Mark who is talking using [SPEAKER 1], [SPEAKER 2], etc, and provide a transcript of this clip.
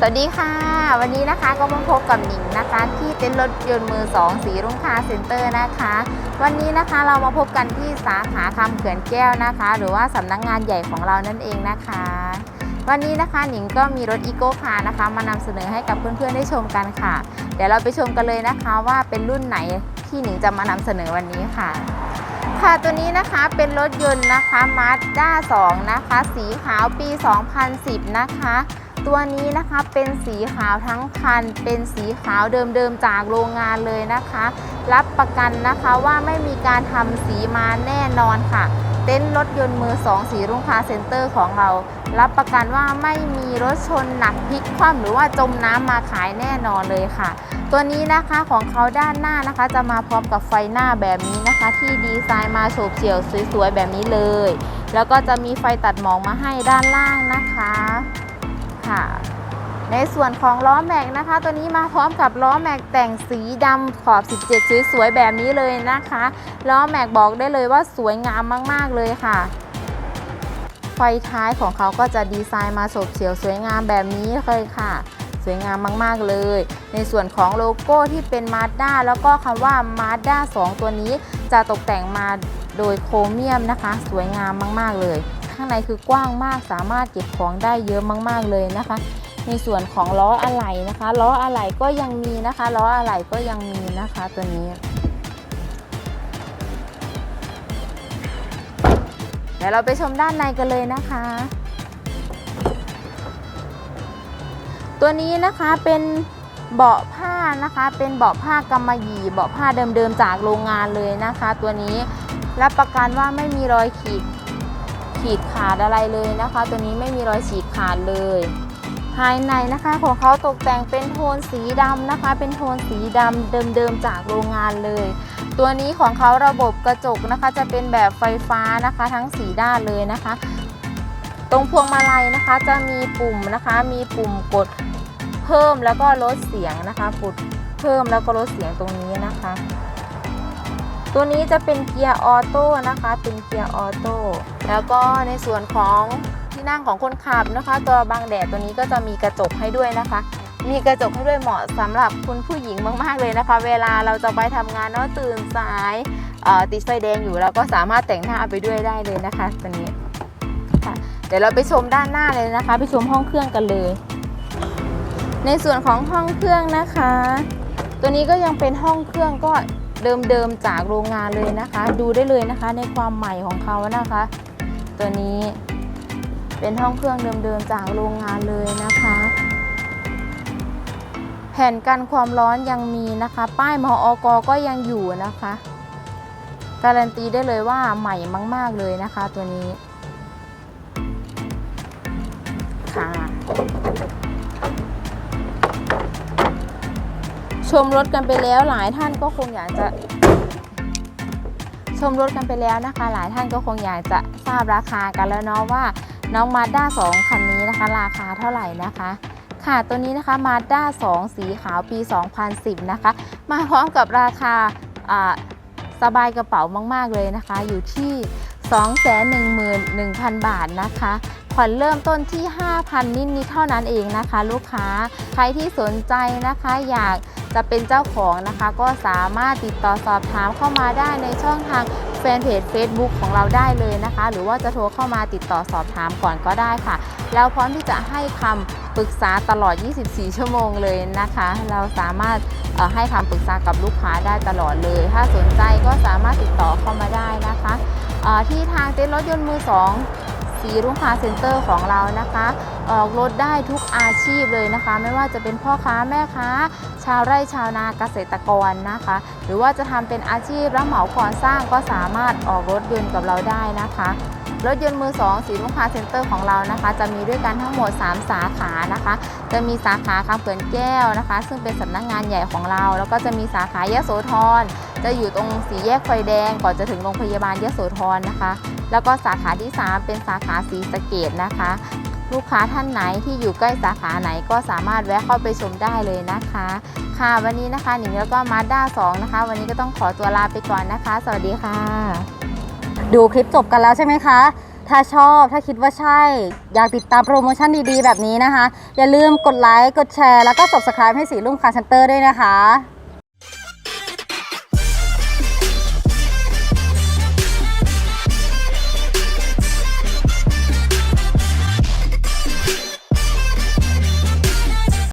[SPEAKER 1] สวัสดีค่ะ วันนี้นะคะก็มาพบกับหนิงนะคะ ที่เต็นท์รถยนต์มือ2สีรุ่งคาเซ็นเตอร์นะคะ วันนี้นะคะเรามาพบกันที่สาขาคำเขื่อนแก้วนะคะ หรือว่าสำนักงงานใหญ่ของเรานั่นเองนะคะ วันนี้นะคะหนิงก็มีรถอีโก้คาร์นะคะ มานำเสนอให้กับเพื่อนๆได้ชมกันค่ะ เดี๋ยวเราไปชมกันเลยนะคะว่าเป็นรุ่นไหนที่หนิงจะมานำเสนอวันนี้ค่ะค่ะตัวนี้นะคะเป็นรถยนต์นะคะ Mazda 2 นะคะ สีขาวปี 2010 นะคะ ตัวนี้นะคะเป็นสีขาวทั้งคัน เป็นสีขาวเดิมๆจากโรงงานเลยนะคะ รับประกันนะคะว่าไม่มีการทำสีมาแน่นอนค่ะ เต็นท์รถยนต์มือ2สีรุ่งคาเซ็นเตอร์ของเรา รับประกันว่าไม่มีรถชนหนักพลิกคว่ำหรือว่าจมน้ำมาขายแน่นอนเลยค่ะตัวนี้นะคะของเขาด้านหน้านะคะ จะมาพร้อมกับไฟหน้าแบบนี้นะคะ ที่ดีไซน์มาโฉบเฉี่ยวสวยๆแบบนี้เลย แล้วก็จะมีไฟตัดหมอกมาให้ด้านล่างนะคะ ค่ะ ในส่วนของล้อแม็กนะคะ ตัวนี้มาพร้อมกับล้อแม็กแต่งสีดำขอบ 17 สวยๆแบบนี้เลยนะคะล้อแม็กบอกได้เลยว่าสวยงามมากๆเลยค่ะไฟท้ายของเขาก็จะดีไซน์มาโฉบเฉียวสวยงามแบบนี้เลยค่ะ สวยงามมากๆเลย ในส่วนของโลโก้ที่เป็น Mazda แล้วก็คำว่า Mazda 2ตัวนี้จะตกแต่งมาโดยโครเมียมนะคะ สวยงามมากๆเลย ข้างในคือกว้างมากสามารถเก็บของได้เยอะมาก ๆเลยนะคะ ในส่วนของล้ออะไหล่นะคะล้ออะไหล่ก็ยังมีนะคะล้ออะไหล่ก็ยังมีนะคะตัวนี้เดี๋ยวเราไปชมด้านในกันเลยนะคะ ตัวนี้นะคะเป็นเบาะผ้านะคะเป็นเบาะผ้ากำมะหยี่เบาะผ้าเดิมๆจากโรงงานเลยนะคะ ตัวนี้รับประกันว่าไม่มีรอยขีด ขีดขาดอะไรเลยนะคะ ตัวนี้ไม่มีรอยฉีกขาดเลย ภายในนะคะของเขาตกแต่งเป็นโทนสีดำนะคะ เป็นโทนสีดำเดิมๆจากโรงงานเลย ตัวนี้ของเขาระบบกระจกนะคะ จะเป็นแบบไฟฟ้านะคะ ทั้งสีด้านเลยนะคะ ตรงพวงมาลัยนะคะจะมีปุ่มนะคะ มีปุ่มกดเพิ่มแล้วก็ลดเสียงนะคะกดเพิ่มแล้วก็ลดเสียงตรงนี้นะคะ ตัวนี้จะเป็นเกียร์ออโต้นะคะ เป็นเกียร์ออโต้ แล้วก็ในส่วนของที่นั่งของคนขับนะคะ ตัวบังแดดตัวนี้ก็จะมีกระจกให้ด้วยนะคะ มีกระจกให้ด้วยเหมาะสำหรับคุณผู้หญิงมาก ๆ เลยนะคะ เวลาเราจะไปทำงานเนาะตื่นสายติดไฟแดงอยู่เราก็สามารถแต่งหน้าไปด้วยได้เลยนะคะตัวนี้ค่ะเดี๋ยวเราไปชมด้านหน้าเลยนะคะ ไปชมห้องเครื่องกันเลย ในส่วนของห้องเครื่องนะคะ ตัวนี้ก็ยังเป็นห้องเครื่องก็เดิมๆจากโรงงานเลยนะคะ ดูได้เลยนะคะในความใหม่ของเขานะคะ ตัวนี้ เป็นห้องเครื่องเดิมๆจากโรงงานเลยนะคะ แผ่นกันความร้อนยังมีนะคะ ป้ายมออกก็ยังอยู่นะคะ การันตีได้เลยว่าใหม่มาก ๆเลยนะคะ ตัวนี้ค่ะชมรถกันไปแล้วหลายท่านก็คงอยากจะ ชมรถกันไปแล้วนะคะ หลายท่านก็คงอยากจะทราบราคากันแล้วเนาะว่า น้องมาด้า2คันนี้นะคะ ราคาเท่าไหร่นะคะ ค่ะตัวนี้นะคะมาด้า2สีขาวปี 2010 นะคะ มาพร้อมกับราคาสบายกระเป๋ามาก ๆ เลยนะคะ อยู่ที่ 211,000 บาทนะคะผ่อนเริ่มต้นที่ 5,000 นิดๆเท่านั้นเองนะคะ ลูกค้าใครที่สนใจนะคะอยาก จะเป็นเจ้าของนะคะ ก็สามารถติดต่อสอบถามเข้ามาได้ในช่องทางแฟนเพจ Facebook ของเราได้เลยนะคะ หรือว่าจะโทรเข้ามาติดต่อสอบถามก่อนก็ได้ค่ะ เราพร้อมที่จะให้คำปรึกษาตลอด 24 ชั่วโมงเลยนะคะ เราสามารถให้คำปรึกษากับลูกค้าได้ตลอดเลย ถ้าสนใจก็สามารถติดต่อเข้ามาได้นะคะที่ทางเต็นท์รถยนต์มือสอง สีรุ่งคาเซ็นเตอร์ของเรานะคะ ออกรถได้ทุกอาชีพเลยนะคะ ไม่ว่าจะเป็นพ่อค้าแม่ค้า ชาวไร่ชาวนาเกษตรกรนะคะ หรือว่าจะทำเป็นอาชีพรับเหมาก่อสร้างก็สามารถออกรถยนต์กับเราได้นะคะรถยนต์มือ2สีรุ่งคาเซ็นเตอร์ของเรานะคะ จะมีด้วยกันทั้งหมด 3 สาขานะคะ จะมีสาขาคำเขื่อนแก้วนะคะ ซึ่งเป็นสำนักงานใหญ่ของเรา แล้วก็จะมีสาขายโสธรจะอยู่ตรงสีแยกไฟแดงก่อนจะถึงโรงพยาบาลยโสธรนะคะ แล้วก็สาขาที่ 3 เป็นสาขาสีสะเกดนะคะ ลูกค้าท่านไหนที่อยู่ใกล้สาขาไหนก็สามารถแวะเข้าไปชมได้เลยนะคะ ค่ะวันนี้นะคะหนิงแล้วก็มาด้า2นะคะ วันนี้ก็ต้องขอตัวลาไปก่อนนะคะ สวัสดีค่ะ
[SPEAKER 2] ดูคลิปจบกันแล้วใช่ไหมคะถ้าชอบถ้าคิดว่าใช่ อยากติดตามโปรโมชั่นดีๆ แบบนี้นะคะ อย่าลืมกดไลค์ กดแชร์ แล้วก็ subscribe ให้สีลุ่มคาร์เซนเตอร์ด้วยนะคะ